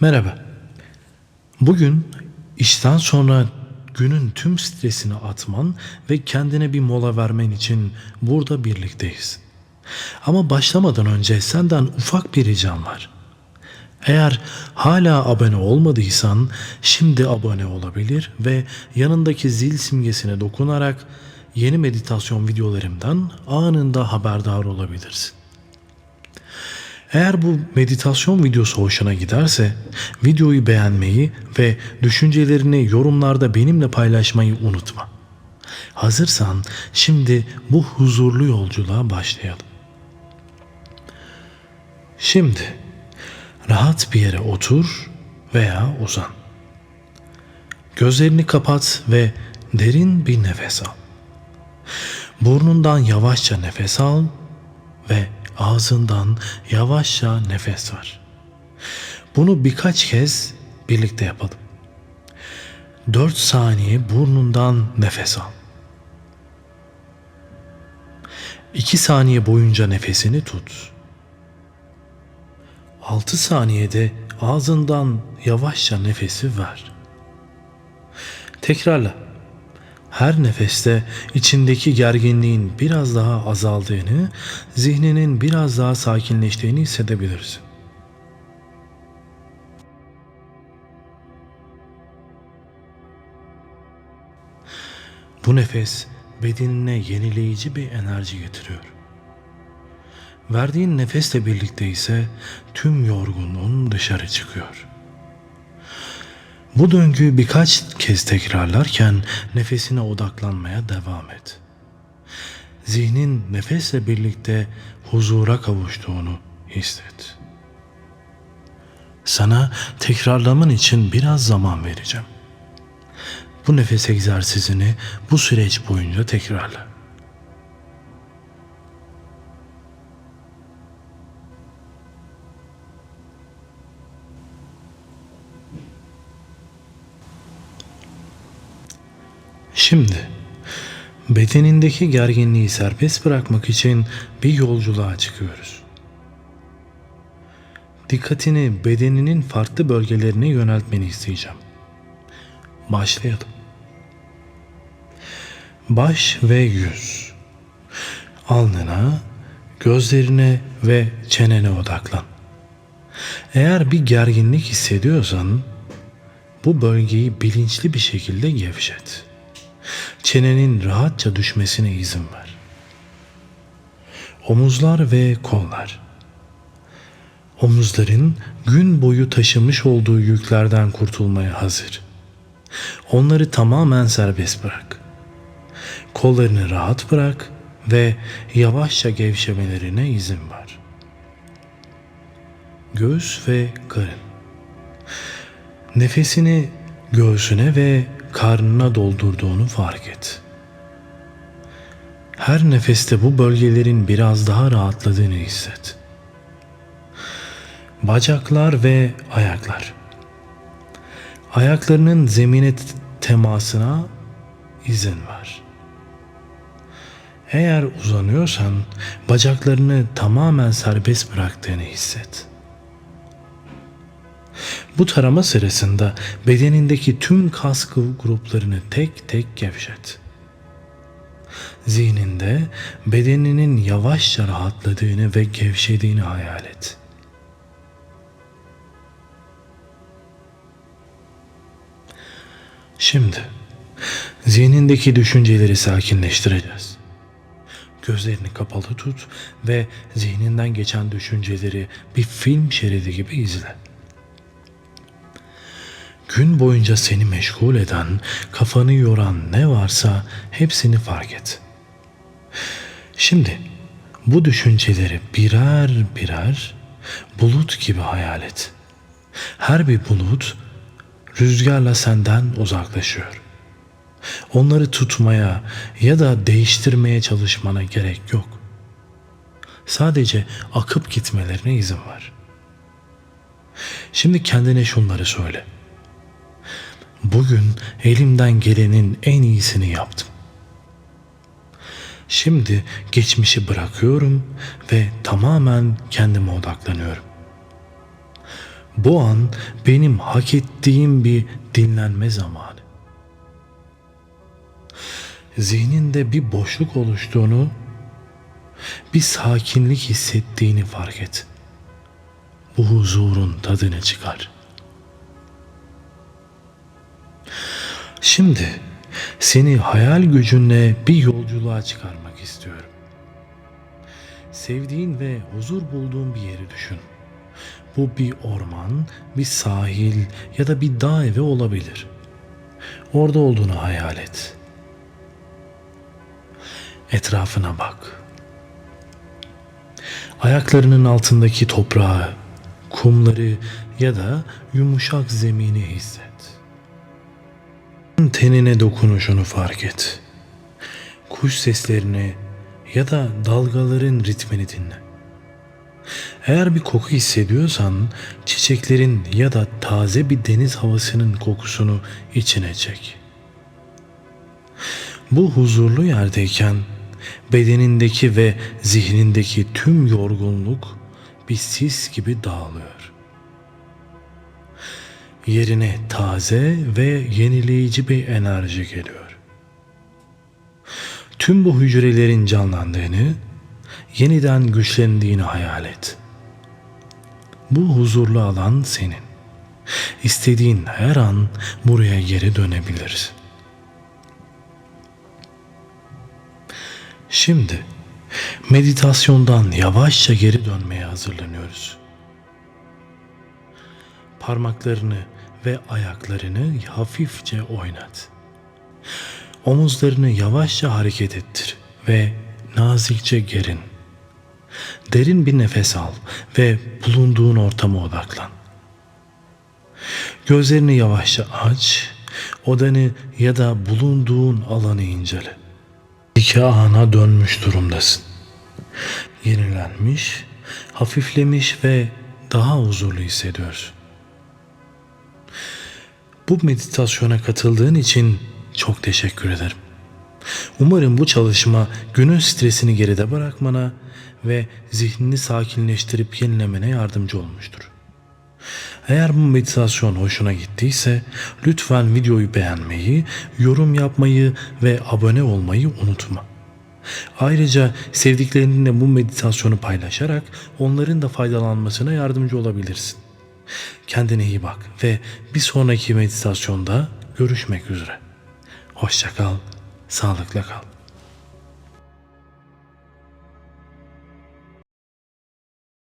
Merhaba. Bugün işten sonra günün tüm stresini atman ve kendine bir mola vermen için burada birlikteyiz. Ama başlamadan önce senden ufak bir ricam var. Eğer hala abone olmadıysan şimdi abone olabilir ve yanındaki zil simgesine dokunarak yeni meditasyon videolarımdan anında haberdar olabilirsin. Eğer bu meditasyon videosu hoşuna giderse videoyu beğenmeyi ve düşüncelerini yorumlarda benimle paylaşmayı unutma. Hazırsan şimdi bu huzurlu yolculuğa başlayalım. Şimdi rahat bir yere otur veya uzan. Gözlerini kapat ve derin bir nefes al. Burnundan yavaşça nefes al ve ağzından yavaşça nefes ver. Bunu birkaç kez birlikte yapalım. 4 saniye burnundan nefes al. 2 saniye boyunca nefesini tut. 6 saniyede ağzından yavaşça nefesi ver. Tekrarla. Her nefeste içindeki gerginliğin biraz daha azaldığını, zihninin biraz daha sakinleştiğini hissedebilirsin. Bu nefes bedenine yenileyici bir enerji getiriyor. Verdiğin nefesle birlikte ise tüm yorgunluğun dışarı çıkıyor. Bu döngüyü birkaç kez tekrarlarken nefesine odaklanmaya devam et. Zihnin nefesle birlikte huzura kavuştuğunu hisset. Sana tekrarlaman için biraz zaman vereceğim. Bu nefes egzersizini bu süreç boyunca tekrarla. Şimdi bedenindeki gerginliği serbest bırakmak için bir yolculuğa çıkıyoruz. Dikkatini bedeninin farklı bölgelerine yöneltmeni isteyeceğim. Başlayalım. Baş ve yüz. Alnına, gözlerine ve çenene odaklan. Eğer bir gerginlik hissediyorsan bu bölgeyi bilinçli bir şekilde gevşet. Çenenin rahatça düşmesine izin ver. Omuzlar ve kollar. Omuzların gün boyu taşımış olduğu yüklerden kurtulmaya hazır. Onları tamamen serbest bırak. Kollarını rahat bırak ve yavaşça gevşemelerine izin ver. Göğüs ve karın. Nefesini göğsüne ve karnına doldurduğunu fark et. Her nefeste bu bölgelerin biraz daha rahatladığını hisset. Bacaklar ve ayaklar. Ayaklarının zemine temasına izin ver. Eğer uzanıyorsan bacaklarını tamamen serbest bıraktığını hisset. Bu tarama sırasında bedenindeki tüm kas gruplarını tek tek gevşet. Zihninde bedeninin yavaşça rahatladığını ve gevşediğini hayal et. Şimdi zihnindeki düşünceleri sakinleştireceğiz. Gözlerini kapalı tut ve zihninden geçen düşünceleri bir film şeridi gibi izle. Gün boyunca seni meşgul eden, kafanı yoran ne varsa hepsini fark et. Şimdi bu düşünceleri birer birer bulut gibi hayal et. Her bir bulut rüzgarla senden uzaklaşıyor. Onları tutmaya ya da değiştirmeye çalışmana gerek yok. Sadece akıp gitmelerine izin ver. Şimdi kendine şunları söyle. Bugün elimden gelenin en iyisini yaptım. Şimdi geçmişi bırakıyorum ve tamamen kendime odaklanıyorum. Bu an benim hak ettiğim bir dinlenme zamanı. Zihninde bir boşluk oluştuğunu, bir sakinlik hissettiğini fark et. Bu huzurun tadını çıkar. Şimdi seni hayal gücünle bir yolculuğa çıkarmak istiyorum. Sevdiğin ve huzur bulduğun bir yeri düşün. Bu bir orman, bir sahil ya da bir dağ evi olabilir. Orada olduğunu hayal et. Etrafına bak. Ayaklarının altındaki toprağı, kumları ya da yumuşak zemini hisset. Tenine dokunuşunu fark et. Kuş seslerini ya da dalgaların ritmini dinle. Eğer bir koku hissediyorsan çiçeklerin ya da taze bir deniz havasının kokusunu içine çek. Bu huzurlu yerdeyken bedenindeki ve zihnindeki tüm yorgunluk bir sis gibi dağılıyor. Yerine taze ve yenileyici bir enerji geliyor. Tüm bu hücrelerin canlandığını, yeniden güçlendiğini hayal et. Bu huzurlu alan senin. İstediğin her an buraya geri dönebilirsin. Şimdi meditasyondan yavaşça geri dönmeye hazırlanıyoruz. Parmaklarını ve ayaklarını hafifçe oynat. Omuzlarını yavaşça hareket ettir ve nazikçe gerin. Derin bir nefes al ve bulunduğun ortama odaklan. Gözlerini yavaşça aç, odanı ya da bulunduğun alanı incele. İki ana dönmüş durumdasın. Yenilenmiş, hafiflemiş ve daha huzurlu hissediyorsun. Bu meditasyona katıldığın için çok teşekkür ederim. Umarım bu çalışma günün stresini geride bırakmana ve zihnini sakinleştirip yenilemene yardımcı olmuştur. Eğer bu meditasyon hoşuna gittiyse lütfen videoyu beğenmeyi, yorum yapmayı ve abone olmayı unutma. Ayrıca sevdiklerinle bu meditasyonu paylaşarak onların da faydalanmasına yardımcı olabilirsin. Kendine iyi bak ve bir sonraki meditasyonda görüşmek üzere. Hoşça kal, sağlıkla kal.